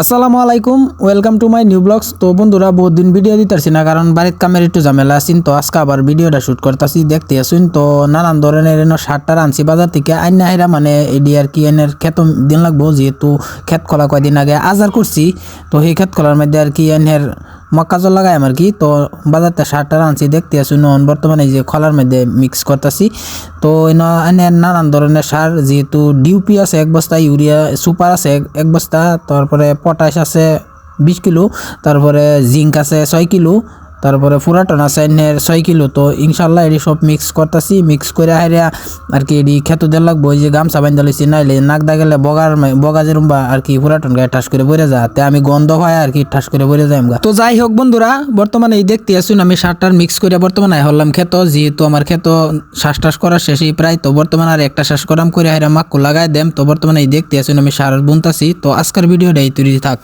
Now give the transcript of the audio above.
আসসালামু আলাইকুম, welcome to my new blogs. তো বন্ধুরা, বহুত দিন ভিডিও দিতেছি না, কারণ বাড়ির কামের একটু ঝামেলা আছেন। তো আজকে আবার ভিডিওটা শ্যুট করতেছি, দেখতে আসুন তো নানান ধরনের এনে সারটার আনছি বাজার থেকে, আইন হেরা মানে এডি আর কি, এনের খেত দিন লাগবো, যেহেতু খেত খোলা কয়দিন আগে আজার করছি। তো সেই খেত খোলার মধ্যে আর কি এনের মক্কাজল লাগাই আমার কি? তো বাজারতে সারটা আনছি দেখতে আসুন নন। বর্তমানে যে খলার মধ্যে মিক্স করতেছি। তো এনে নানান ধরনের সার, যেহেতু ডিউপি আছে এক বস্তা, ইউরিয়া সুপার আছে এক বস্তা, তারপরে পটাশ আছে বিশ কিলো, তারপরে জিঙ্ক আছে ছয় কিলো তারপরে ফুরাটন আছে এনের ছয় কিলো, তো ইনশাল্লাহ এটি সব মিক্স করতেছি মিক্স করে হারিয়া আর কি এটি খেত দেওয়ার লাগবো যে গামছা বান্ধা লইছি, নাইলে নাক দা গেলে বগার বগা যেরম বা আর কি ফুরাটন গায়ে ঠাস করে বইরে যা তে আমি গন্ধ হয় আর কি ঠাস করে বইরে যাই তো যাই হোক বন্ধুরা, বর্তমানে এই দেখতে আসুন আমি সারটার মিক্স করে বর্তমানে হলাম খেত, যেহেতু আমার খেত শ্বাস টাস করার শেষেই প্রায়, তো বর্তমানে আর একটা শ্বাস করাম করে হাইরা মাক্কু লাগাই দেম, তো বর্তমানে এই দেখতে আসুন আমি সার বুনতাছি, তো আজকের ভিডিওটা এই তৈরি থাক।